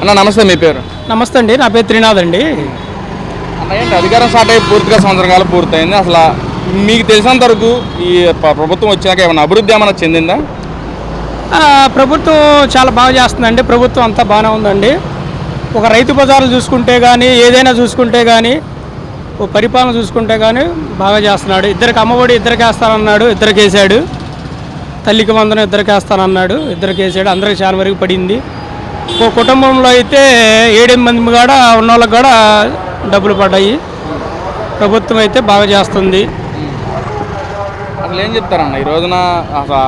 అన్న నమస్తే మీ పేరు? నమస్తే అండి నా పేరు త్రినాథ్ అండి. అన్న ఏంటి అధికారం స్టార్ట్ అయ్యి పూర్తిగా సంవత్సరం కాలం పూర్తయింది. అసలు మీకు తెలిసినంత వరకు ఈ ప్రభుత్వం వచ్చాక ఏమైనా అభివృద్ధి ఏమైనా చెందిందా? ప్రభుత్వం చాలా బాగా చేస్తుందండి. ప్రభుత్వం అంతా బాగానే ఉందండి. ఒక రైతు బజార్లు చూసుకుంటే కానీ ఏదైనా చూసుకుంటే కానీ ఓ పరిపాలన చూసుకుంటే కానీ బాగా చేస్తున్నాడు. ఇద్దరికి అమ్మఒడి ఇద్దరికి వేస్తానన్నాడు ఇద్దరికి వేసాడు. తల్లికి వందనం ఇద్దరికి వేస్తానన్నాడు ఇద్దరికి వేసాడు. అందరికి చాలా వరకు పడింది. కుటుంబంలో అయితే ఏడెనిమిది మంది కూడా ఉన్న వాళ్ళకి కూడా డబ్బులు పడ్డాయి. ప్రభుత్వం అయితే బాగా చేస్తుంది. అసలు ఏం చెప్తారన్న? ఈ రోజున అసలు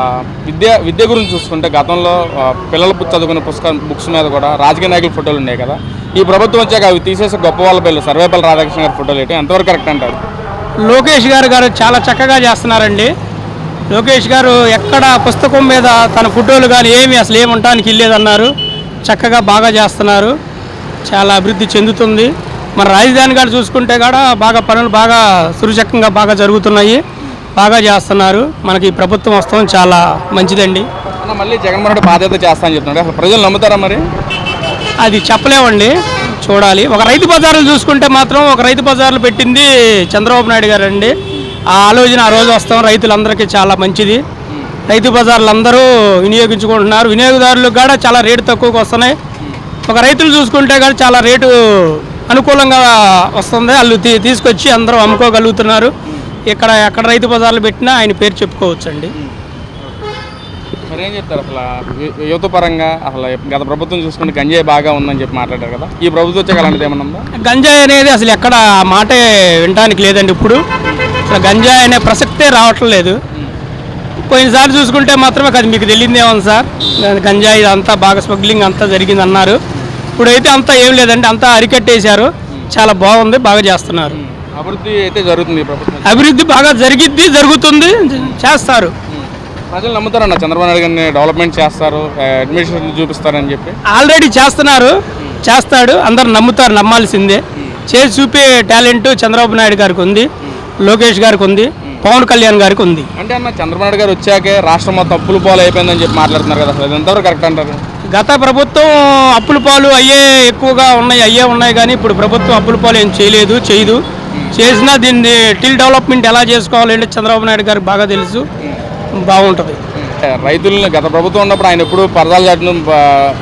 విద్య విద్య గురించి చూసుకుంటే గతంలో పిల్లలు పు- చదువుకునే పుస్తకం బుక్స్ మీద కూడా రాజకీయ నాయకుల ఫోటోలు ఉన్నాయి కదా. ఈ ప్రభుత్వం వచ్చాక అవి తీసేసి గొప్ప వాళ్ళ పిల్లలు సర్వేపల్లి రాధాకృష్ణ గారి ఫోటోలు ఏంటి ఎంతవరకు కరెక్ట్ అంటారు లోకేష్ గారు గారు చాలా చక్కగా చేస్తున్నారండి. లోకేష్ గారు ఎక్కడ పుస్తకం మీద తన ఫోటోలు కానీ ఏమి అసలు ఏమి ఉండటానికి ఇల్లేదన్నారు. చక్కగా బాగా చేస్తున్నారు. చాలా అభివృద్ధి చెందుతుంది. మన రాజధాని గారు చూసుకుంటే కూడా బాగా పనులు బాగా సురుచక్కంగా బాగా జరుగుతున్నాయి. బాగా చేస్తున్నారు. మనకి ఈ ప్రభుత్వం వస్తాం చాలా మంచిదండి. మళ్ళీ జగన్మోహన్ రెడ్డి బాధ్యత చేస్తా అని చెప్తున్నాడు అసలు ప్రజలు నమ్ముతారా మరి? అది చెప్పలేమండి. చూడాలి. ఒక రైతు బజార్లు చూసుకుంటే మాత్రం ఒక రైతు బజార్లు పెట్టింది చంద్రబాబు నాయుడు గారు అండి ఆ ఆలోచన ఆ రోజు వస్తాం. రైతులందరికీ చాలా మంచిది. రైతు బజార్లు అందరూ వినియోగించుకుంటున్నారు. వినియోగదారులకు కూడా చాలా రేటు తక్కువకి వస్తున్నాయి. ఒక రైతులు చూసుకుంటే కూడా చాలా రేటు అనుకూలంగా వస్తుంది. వాళ్ళు తీసుకొచ్చి అందరూ అమ్ముకోగలుగుతున్నారు. ఇక్కడ ఎక్కడ రైతు బజార్లు పెట్టినా ఆయన పేరు చెప్పుకోవచ్చండి. మరి ఏం చెప్తారు అసలు? యువత పరంగా అసలు గత ప్రభుత్వం చూసుకుంటే గంజాయి బాగా ఉందని చెప్పి మాట్లాడారు కదా. ఈ ప్రభుత్వం వచ్చాక అలాంటిది ఏమన్నా ఉందా? గంజాయి అనేది అసలు ఎక్కడ మాటే వినటానికి లేదండి ఇప్పుడు. అసలు గంజాయి అనే ప్రసక్తే రావట్లేదు. పోయినసారి చూసుకుంటే మాత్రమే అది మీకు తెలియదేమో సార్. గంజాయి అంతా బాగా స్మగ్లింగ్ అంతా జరిగింది అన్నారు ఇప్పుడైతే అంతా ఏం లేదండి అంతా అరికట్టేశారు. చాలా బాగుంది బాగా చేస్తున్నారు. అభివృద్ధి అయితే జరుగుతుంది అభివృద్ధి బాగా జరిగిద్ది జరుగుతుంది చేస్తారు. ప్రజలు నమ్ముతారన్న చంద్రబాబు నాయుడు గారిని డెవలప్మెంట్ చేస్తారు అడ్మినిస్ట్రేషన్ చూపిస్తారని చెప్పి. ఆల్రెడీ చేస్తున్నారు చేస్తాడు అందరు నమ్ముతారు నమ్మాల్సిందే. చేసి చూపే టాలెంట్ చంద్రబాబు నాయుడు గారికి ఉంది లోకేష్ గారికి ఉంది. పవన్ కళ్యాణ్ గారికి ఉంది. అంటే అన్న చంద్రబాబు గారు వచ్చాకే రాష్ట్రం మొత్తం అప్పులు పాలు అయిపోయిందని చెప్పి మాట్లాడుతున్నారు కదా అసలు. ఎంతవరకు కరెక్ట్ అంటారు? గత ప్రభుత్వం అప్పుల పాలు అయ్యే ఎక్కువగా ఉన్నాయి అయ్యే ఉన్నాయి కానీ ఇప్పుడు ప్రభుత్వం అప్పుల పాలు ఏం చేయలేదు చేయదు. చేసినా దీన్ని టిల్ డెవలప్మెంట్ ఎలా చేసుకోవాలంటే చంద్రబాబు నాయుడు గారికి బాగా తెలుసు. బాగుంటుంది. రైతులను గత ప్రభుత్వం ఉన్నప్పుడు ఆయన ఎప్పుడు పరదాలు దాటిన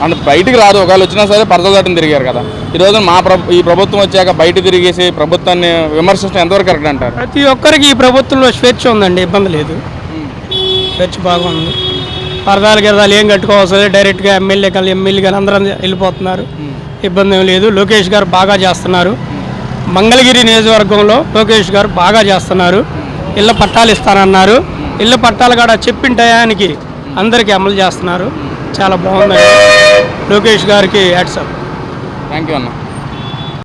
అంటే బయటికి రాదు. ఒకవేళ వచ్చినా సరే పరదాలు దాటిని తిరిగారు కదా. ఈ రోజు మా ఈ ప్రభుత్వం వచ్చాక బయట తిరిగేసి ప్రభుత్వాన్ని విమర్శించడం ఎంతవరకు కరెక్ట్ అంటారు? ప్రతి ఒక్కరికి ఈ ప్రభుత్వంలో స్వేచ్ఛ ఉందండి. ఇబ్బంది లేదు. స్వేచ్ఛ బాగుంది. పరదాలు గిరదాలు ఏం కట్టుకోవాల్సి డైరెక్ట్గా ఎమ్మెల్యే కానీ ఎమ్మెల్యే కానీ అందరం వెళ్ళిపోతున్నారు. ఇబ్బంది ఏం లేదు. లోకేష్ గారు బాగా చేస్తున్నారు. మంగళగిరి నియోజకవర్గంలో లోకేష్ గారు బాగా చేస్తున్నారు. ఇళ్ళ పట్టాలు ఇస్తానన్నారు. ఇళ్ళ పట్టాలు కూడా చెప్పిన టయానికి అందరికీ అమలు చేస్తున్నారు. చాలా బాగుందండి. లోకేష్ గారికి హ్యాట్సప్ థ్యాంక్ యూ అన్న.